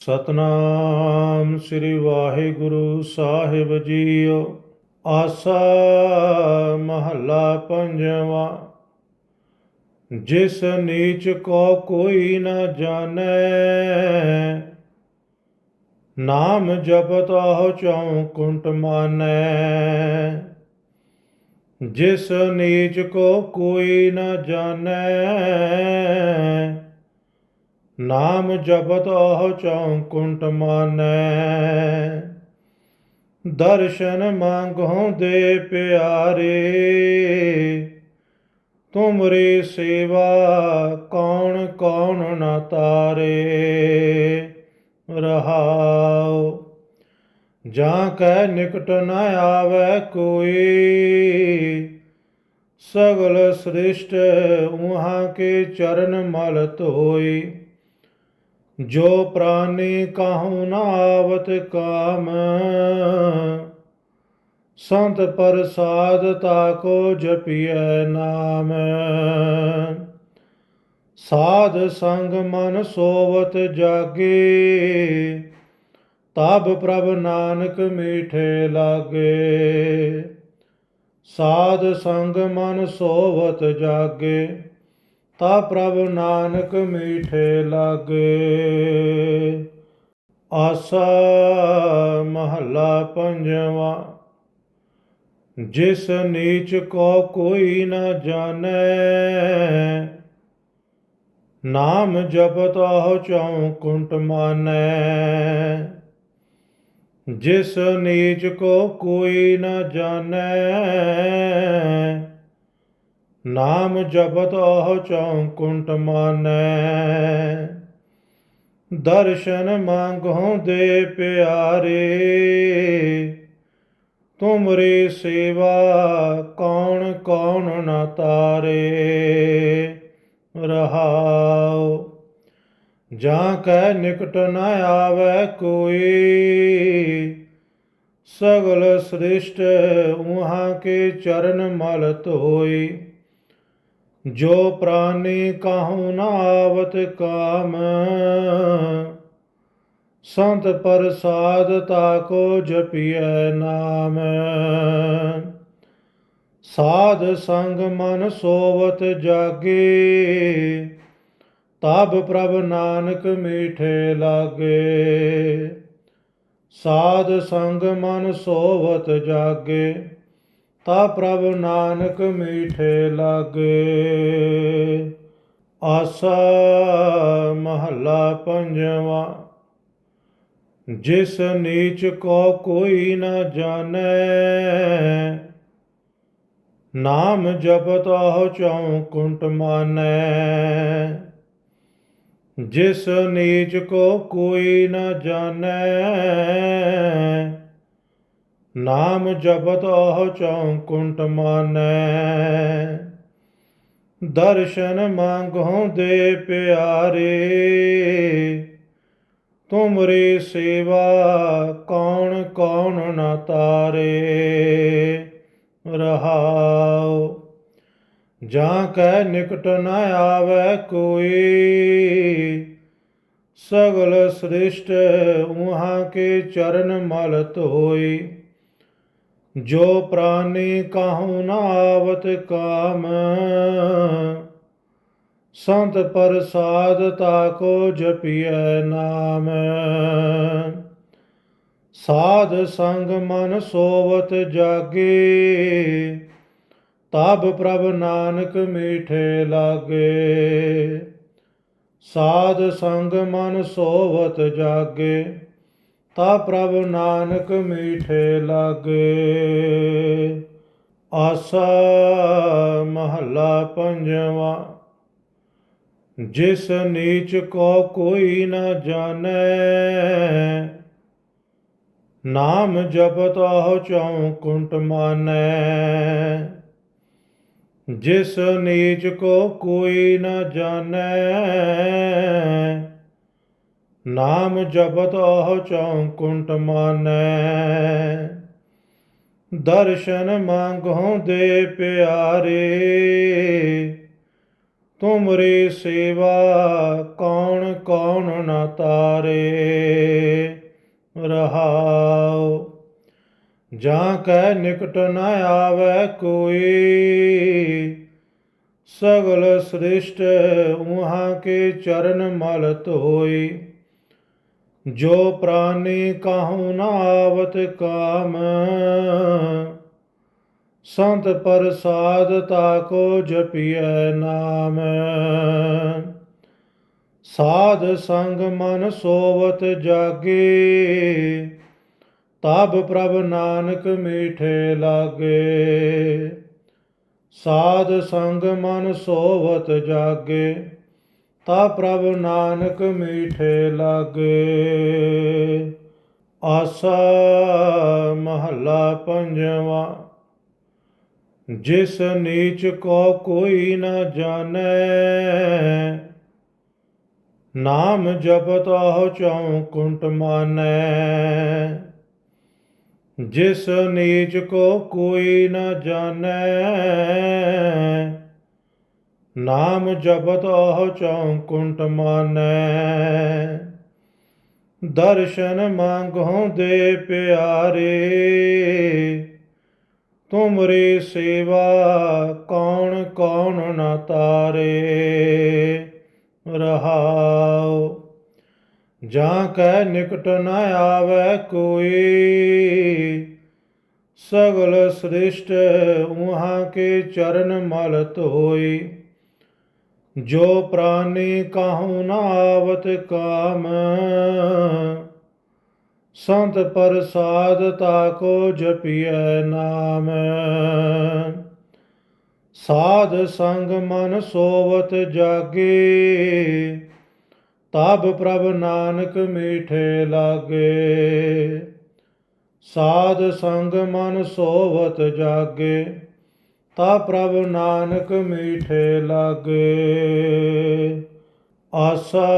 ਸਤਨਾਮ ਸ੍ਰੀ ਵਾਹਿਗੁਰੂ ਸਾਹਿਬ ਜੀਓ। ਆਸਾ ਮਹੱਲਾ ਪੰਜਵਾ। ਜਿਸ ਨੀਚ ਕੋ ਕੋਈ ਨਾ ਜਾਣੈ, ਨਾਮ ਜਪਤ ਜਪਤਹੁ ਚਉ ਕੁੰਟ ਮਾਨੈ। ਜਿਸ ਨੀਚ ਕੋ ਕੋਈ ਨਾ ਜਾਣੈ ਨਾਮ ਜਪਤ ਆਹ ਚੌਂਕੁੰਟ ਮਾਨੈ। ਦਰਸ਼ਨ ਮੰਗਹੁ ਦੇ ਪਿਆਰੇ, ਤੁਮਰੀ ਸੇਵਾ ਕੌਣ ਕੌਣ ਨਾ ਤਾਰੇ। ਰਹਾਉ, ਜਾਂ ਕੈ ਨਿਕਟ ਨ ਆਵੈ ਕੋਈ। ਸਗਲ ਸ੍ਰਿਸ਼ਟ ਉਹਾਂ ਕੇ ਚਰਨ ਮਲ ਧੋਈ ਜੋ ਪ੍ਰਾਨੀ ਕਾਹੂ ਨ ਆਵਤ ਕਾਮ, ਸੰਤ ਪ੍ਰਸਾਦ ਤਾਕੋ ਜਪੀਐ ਨਾਮ। ਸਾਧ ਸੰਗ ਮਨ ਸੋਵਤ ਜਾਗੇ, ਤਬ ਪ੍ਰਭ ਨਾਨਕ ਮੀਠੇ ਲਾਗੇ। ਸਾਧ ਸੰਗ ਮਨ ਸੋਵਤ ਜਾਗੇ। ਤਾ ਪ੍ਰਭ ਨਾਨਕ ਮੀਠੇ ਲਾਗੇ। ਆਸਾ ਮਹੱਲਾ ਪੰਜਵਾ। ਜਿਸ ਨੀਚ ਕੋ ਕੋਈ ਨਾ ਜਾਣੈ, ਨਾਮ ਜਪਤਹੁ ਚਉ ਕੁੰਟ ਮਾਨੈ। ਜਿਸ ਨੀਚ ਕੋ ਕੋਈ ਨਾ ਜਾਣੈ ਨਾਮ ਜਪਤ ਉਹ ਚੌਂਕੁੰਟ ਮਾਨੈ। ਦਰਸ਼ਨ ਮੰਗਹੁ ਦੇ ਪਿਆਰੇ, ਤੁਮਰੀ ਸੇਵਾ ਕੌਣ ਕੌਣ ਨਾ ਤਾਰੇ। ਰਹਾਉ, ਜਾਂ ਕੈ ਨਿਕਟ ਨ ਆਵੈ ਕੋਈ। ਸਗਲ ਸ੍ਰਿਸ਼ਟ ਉਹਾਂ ਕੇ ਚਰਨ ਮਲ ਧੋਈ। ਜੋ ਪ੍ਰਾਨੀ ਕਾਹੂ ਨ ਆਵਤ ਕਾਮ, ਸੰਤ ਪ੍ਰਸਾਦ ਤਾਕੋ ਜਪੀਐ ਨਾਮ। ਸਾਧ ਸੰਗ ਮਨ ਸੋਵਤ ਜਾਗੇ, ਤਬ ਪ੍ਰਭ ਨਾਨਕ ਮੀਠੇ ਲਾਗੇ। ਸਾਧ ਸੰਗ ਮਨ ਸੋਵਤ ਜਾਗੇ। ਤਾ ਪ੍ਰਭ ਨਾਨਕ ਮੀਠੇ ਲਾਗੇ। ਆਸਾ ਮਹੱਲਾ ਪੰਜਵਾ। ਜਿਸ ਨੀਚ ਕੋ ਕੋਈ ਨਾ ਜਾਣੈ, ਨਾਮ ਜਪਤਹੁ ਚਉ ਕੁੰਟ ਮਾਨੈ। ਜਿਸ ਨੀਚ ਕੋ ਕੋਈ ਨਾ ਜਾਣੈ ਨਾਮ ਜਪਤ ਉਹ ਚੌਂਕੁੰਟ ਮਾਨੈ। ਦਰਸ਼ਨ ਮੰਗਹੁ ਦੇ ਪਿਆਰੇ, ਤੁਮਰੀ ਸੇਵਾ ਕੌਣ ਕੌਣ ਨਾ ਤਾਰੇ। ਰਹਾਉ, ਜਾਂ ਕੈ ਨਿਕਟ ਨਾ ਆਵੈ ਕੋਈ। ਸਗਲ ਸ੍ਰਿਸ਼ਟ ਉਹਾਂ ਕੇ ਚਰਨ ਮਲ ਧੋਈ ਜੋ ਪ੍ਰਾਨੀ ਕਾਹੂ ਨ ਆਵਤ ਕਾਮ, ਸੰਤ ਪ੍ਰਸਾਦ ਤਾਕੋ ਜਪੀਐ ਨਾਮ। ਸਾਧ ਸੰਗ ਮਨ ਸੋਵਤ ਜਾਗੇ, ਤਬ ਪ੍ਰਭ ਨਾਨਕ ਮੀਠੇ ਲਾਗੇ। ਸਾਧ ਸੰਗ ਮਨ ਸੋਵਤ ਜਾਗੇ। ਤਾ ਪ੍ਰਭ ਨਾਨਕ ਮੀਠੇ ਲਾਗੇ। ਆਸਾ ਮਹੱਲਾ ਪੰਜਵਾ। ਜਿਸ ਨੀਚ ਕੋ ਕੋਈ ਨਾ ਜਾਣੈ, ਨਾਮ ਜਪਤਹੁ ਚਉ ਕੁੰਟ ਮਾਨੈ। ਜਿਸ ਨੀਚ ਕੋ ਕੋਈ ਨਾ ਜਾਣੈ ਨਾਮ ਜਪਤ ਆਹ ਚੌਂਕੁੰਟ ਮਾਨੈ। ਦਰਸ਼ਨ ਮੰਗਹੁ ਦੇ ਪਿਆਰੇ, ਤੁਮਰੀ ਸੇਵਾ ਕੌਣ ਕੌਣ ਨਾ ਤਾਰੇ। ਰਹਾਉ, ਜਾਂ ਕੈ ਨਿਕਟ ਨ ਆਵੈ ਕੋਈ। ਸਗਲ ਸ੍ਰਿਸ਼ਟ ਉਹਾਂ ਕੇ ਚਰਨ ਮਲ ਧੋਈ ਜੋ ਪ੍ਰਾਨੀ ਕਾਹੂ ਨ ਆਵਤ ਕਾਮ, ਸੰਤ ਪ੍ਰਸਾਦ ਤਾਕੋ ਜਪੀਐ ਨਾਮ। ਸਾਧ ਸੰਗ ਮਨ ਸੋਵਤ ਜਾਗੇ, ਤਬ ਪ੍ਰਭ ਨਾਨਕ ਮੀਠੇ ਲਾਗੇ। ਸਾਧ ਸੰਗ ਮਨ ਸੋਵਤ ਜਾਗੇ। ਤਾ ਪ੍ਰਭ ਨਾਨਕ ਮੀਠੇ ਲਾਗੇ। ਆਸਾ ਮਹੱਲਾ ਪੰਜਵਾ। ਜਿਸ ਨੀਚ ਕੋ ਕੋਈ ਨਾ ਜਾਣੈ, ਨਾਮ ਜਪਤ ਹੋ ਚਉ ਕੁੰਟ ਮਾਨੈ। ਜਿਸ ਨੀਚ ਕੋ ਕੋਈ ਨਾ ਜਾਣੈ ਨਾਮ ਜਪਤ ਆਹ ਚਉ ਮਾਨੈ। ਦਰਸ਼ਨ ਮੰਗਹੁ ਦੇ ਪਿਆਰੇ, ਤੁਮਰੀ ਸੇਵਾ ਕੌਣ ਕੌਣ ਨਾ ਤਾਰੇ। ਰਹਾਉ, ਜਾਂ ਕੈ ਨਿਕਟ ਨ ਆਵੈ ਕੋਈ। ਸਗਲ ਸ੍ਰਿਸ਼ਟ ਉਹਾਂ ਕੇ ਚਰਨ ਮਲ ਧੋਈ ਜੋ ਪ੍ਰਾਨੀ ਕਾਹੂ ਨ ਆਵਤ ਕਾਮ, ਸੰਤ ਪ੍ਰਸਾਦ ਤਾਕੋ ਜਪੀਐ ਨਾਮ। ਸਾਧ ਸੰਗ ਮਨ ਸੋਵਤ ਜਾਗੇ, ਤਬ ਪ੍ਰਭ ਨਾਨਕ ਮੀਠੇ ਲਾਗੇ। ਸਾਧ ਸੰਗ ਮਨ ਸੋਵਤ ਜਾਗੇ। ਤਾ ਪ੍ਰਭ ਨਾਨਕ ਮੀਠੇ ਲਾਗੇ। ਆਸਾ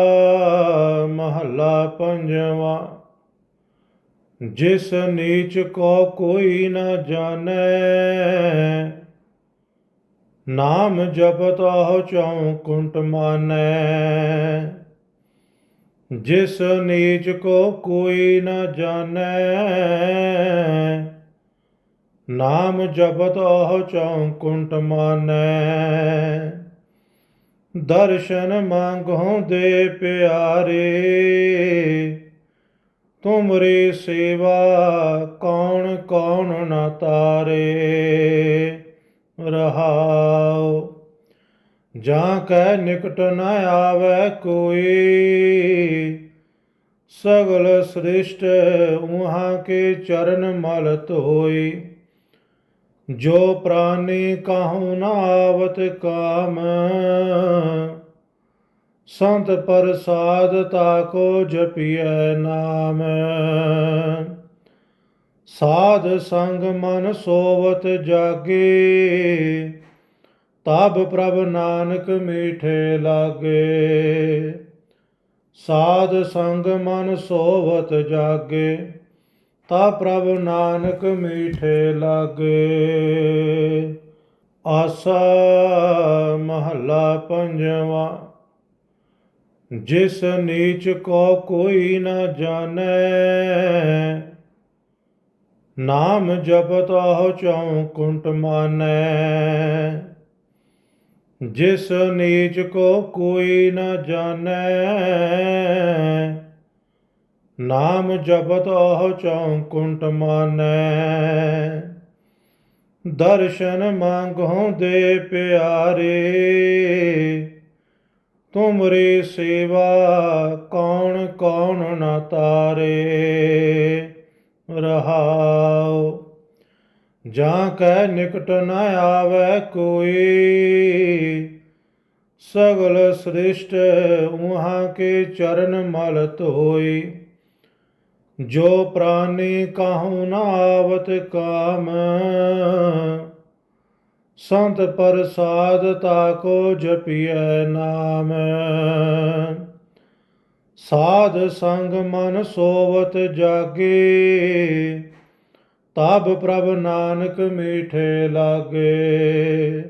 ਮਹੱਲਾ ਪੰਜਵਾ। ਜਿਸ ਨੀਚ ਕੋ ਕੋਈ ਨਾ ਜਾਣੈ, ਨਾਮ ਜਪਤ ਹੋ ਚਉ ਕੁੰਟ ਮਾਨੈ। ਜਿਸ ਨੀਚ ਕੋ ਕੋਈ ਨਾ ਜਾਣੈ ਨਾਮ ਜਪਤ ਆਹ ਚਉ ਕੁੰਟ ਮਾਨੈ। ਦਰਸ਼ਨ ਮੰਗਹੁ ਦੇ ਪਿਆਰੇ, ਤੁਮਰੀ ਸੇਵਾ ਕੌਣ ਕੌਣ ਨਾ ਤਾਰੇ। ਰਹਾਉ, ਜਾਂ ਕੈ ਨਿਕਟ ਨ ਆਵੈ ਕੋਈ। ਸਗਲ ਸ੍ਰਿਸ਼ਟ ਉਹਾਂ ਕੇ ਚਰਨ ਮਲ ਧੋਈ ਜੋ ਪ੍ਰਾਨੀ ਕਾਹੂ ਨ ਆਵਤ ਕਾਮ, ਸੰਤ ਪ੍ਰਸਾਦ ਤਾਕੋ ਜਪੀਐ ਨਾਮ। ਸਾਧ ਸੰਗ ਮਨ ਸੋਵਤ ਜਾਗੇ, ਤਬ ਪ੍ਰਭ ਨਾਨਕ ਮੀਠੇ ਲਾਗੇ। ਸਾਧ ਸੰਗ ਮਨ ਸੋਵਤ ਜਾਗੇ। ਤਾ ਪ੍ਰਭ ਨਾਨਕ ਮੀਠੇ ਲਾਗੇ। ਆਸਾ ਮਹੱਲਾ ਪੰਜਵਾ। ਜਿਸ ਨੀਚ ਕੋ ਕੋਈ ਨਾ ਜਾਣੈ, ਨਾਮ ਜਪਤ ਹੋ ਚਉ ਕੁੰਟ ਮਾਨੈ। ਜਿਸ ਨੀਚ ਕੋ ਕੋਈ ਨਾ ਜਾਣੈ ਨਾਮ ਜਪਤ ਆਹ ਚਉ ਕੁੰਟ ਮਾਨੈ। ਦਰਸ਼ਨ ਮੰਗਹੁ ਦੇ ਪਿਆਰੇ, ਤੁਮਰੀ ਸੇਵਾ ਕੌਣ ਕੌਣ ਨਾ ਤਾਰੇ। ਰਹਾਉ, ਜਾਂ ਕੈ ਨਿਕਟ ਨ ਆਵੈ ਕੋਈ। ਸਗਲ ਸ੍ਰਿਸ਼ਟ ਉਹਾਂ ਕੇ ਚਰਨ ਮਲ ਧੋਈ ਜੋ ਪ੍ਰਾਨੀ ਕਾਹੂ ਨ ਆਵਤ ਕਾਮ, ਸੰਤ ਪ੍ਰਸਾਦ ਤਾਕੋ ਜਪੀਐ ਨਾਮ। ਸਾਧ ਸੰਗ ਮਨ ਸੋਵਤ ਜਾਗੇ, ਤਬ ਪ੍ਰਭ ਨਾਨਕ ਮੀਠੇ ਲਾਗੇ।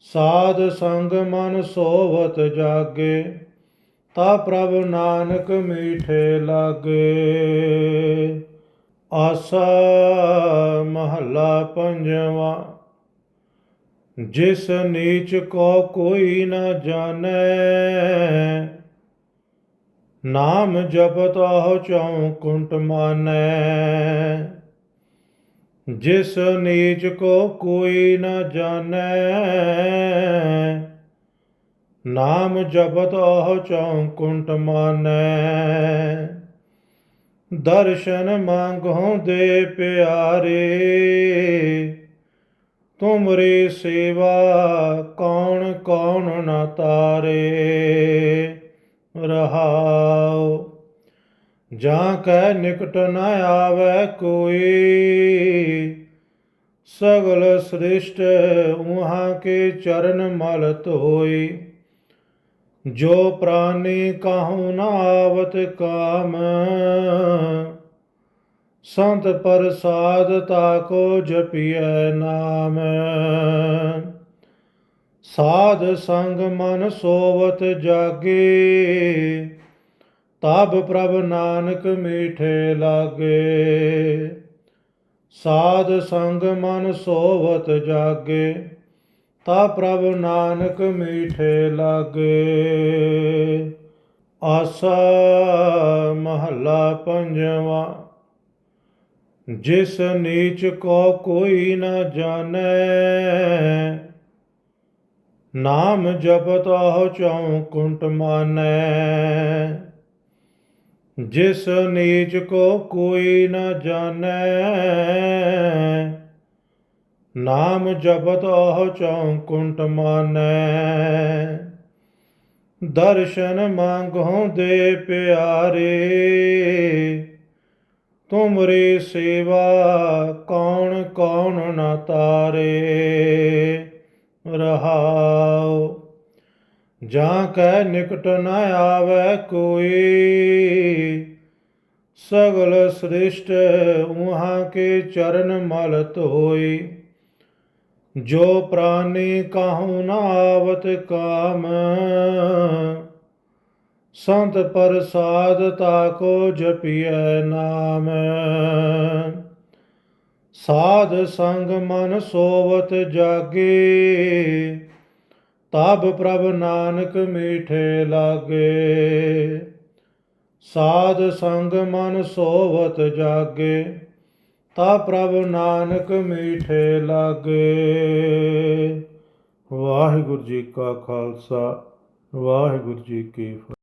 ਸਾਧ ਸੰਗ ਮਨ ਸੋਵਤ ਜਾਗੇ। ਤਾ ਪ੍ਰਭ ਨਾਨਕ ਮੀਠੇ ਲਾਗੇ। ਆਸਾ ਮਹੱਲਾ ਪੰਜਵਾ। ਜਿਸ ਨੀਚ ਕੋ ਕੋਈ ਨਾ ਜਾਣੈ, ਨਾਮ ਜਪਤ ਆਹ ਚਉ ਕੁੰਟ ਮਾਨੈ। ਜਿਸ ਨੀਚ ਕੋ ਕੋਈ ਨਾ ਜਾਣੈ ਨਾਮ ਜਪਤ ਆਹ ਚਉ ਕੁੰਟ ਮਾਨੈ। ਦਰਸ਼ਨ ਮੰਗਹੁ ਦੇ ਪਿਆਰੇ, ਤੁਮਰੀ ਸੇਵਾ ਕੌਣ ਕੌਣ ਨਾ ਤਾਰੇ। ਰਹਾਉ, ਜਾਂ ਕੈ ਨਿਕਟ ਨ ਆਵੈ ਕੋਈ। ਸਗਲ ਸ੍ਰਿਸ਼ਟ ਉਹਾਂ ਕੇ ਚਰਨ ਮਲ ਧੋਈ। ਜੋ ਪ੍ਰਾਨੀ ਕਾਹੂ ਨ ਆਵਤ ਕਾਮ, ਸੰਤ ਪ੍ਰਸਾਦ ਤਾਕੋ ਜਪੀਐ ਨਾਮ। ਸਾਧ ਸੰਗ ਮਨ ਸੋਵਤ ਜਾਗੇ, ਤਬ ਪ੍ਰਭ ਨਾਨਕ ਮੀਠੇ ਲਾਗੇ। ਸਾਧ ਸੰਗ ਮਨ ਸੋਵਤ ਜਾਗੇ। ਤਾ ਪ੍ਰਭ ਨਾਨਕ ਮੀਠੇ ਲਾਗੇ। ਆਸਾ ਮਹੱਲਾ ਪੰਜਵਾ। ਜਿਸ ਨੀਚ ਕੋ ਕੋਈ ਨਾ ਜਾਣੈ, ਨਾਮ ਜਪਤ ਆਹ ਚਉ ਕੁੰਟ ਮਾਨੈ। ਜਿਸ ਨੀਚ ਕੋ ਕੋਈ ਨਾ ਜਾਣੈ ਨਾਮ ਜਪਤ ਆਹ ਚਉ ਕੁੰਟ ਮਾਨੈ। ਦਰਸ਼ਨ ਮੰਗਹੁ ਦੇ ਪਿਆਰੇ, ਤੁਮਰੀ ਸੇਵਾ ਕੌਣ ਕੌਣ ਨਾ ਤਾਰੇ। ਰਹਾਉ, ਜਾਂ ਕੈ ਨਿਕਟ ਨ ਆਵੈ ਕੋਈ। ਸਗਲ ਸ੍ਰਿਸ਼ਟ ਉਹਾਂ ਕੇ ਚਰਨ ਮਲ ਧੋਈ ਜੋ ਪ੍ਰਾਨੀ ਕਾਹੂ ਨ ਆਵਤ ਕਾਮ, ਸੰਤ ਪ੍ਰਸਾਦ ਤਾਕੋ ਜਪੀਐ ਨਾਮ। ਸਾਧ ਸੰਗ ਮਨ ਸੋਵਤ ਜਾਗੇ, ਤਬ ਪ੍ਰਭ ਨਾਨਕ ਮੀਠੇ ਲਾਗੇ। ਸਾਧ ਸੰਗ ਮਨ ਸੋਵਤ ਜਾਗੇ। ਤਾ ਪ੍ਰਭ ਨਾਨਕ ਮੀਠੇ ਲਾਗੇ। ਵਾਹਿਗੁਰੂ ਜੀ ਕਾ ਖਾਲਸਾ ਵਾਹਿਗੁਰੂ ਜੀ ਕੀ ਫਤਿਹ।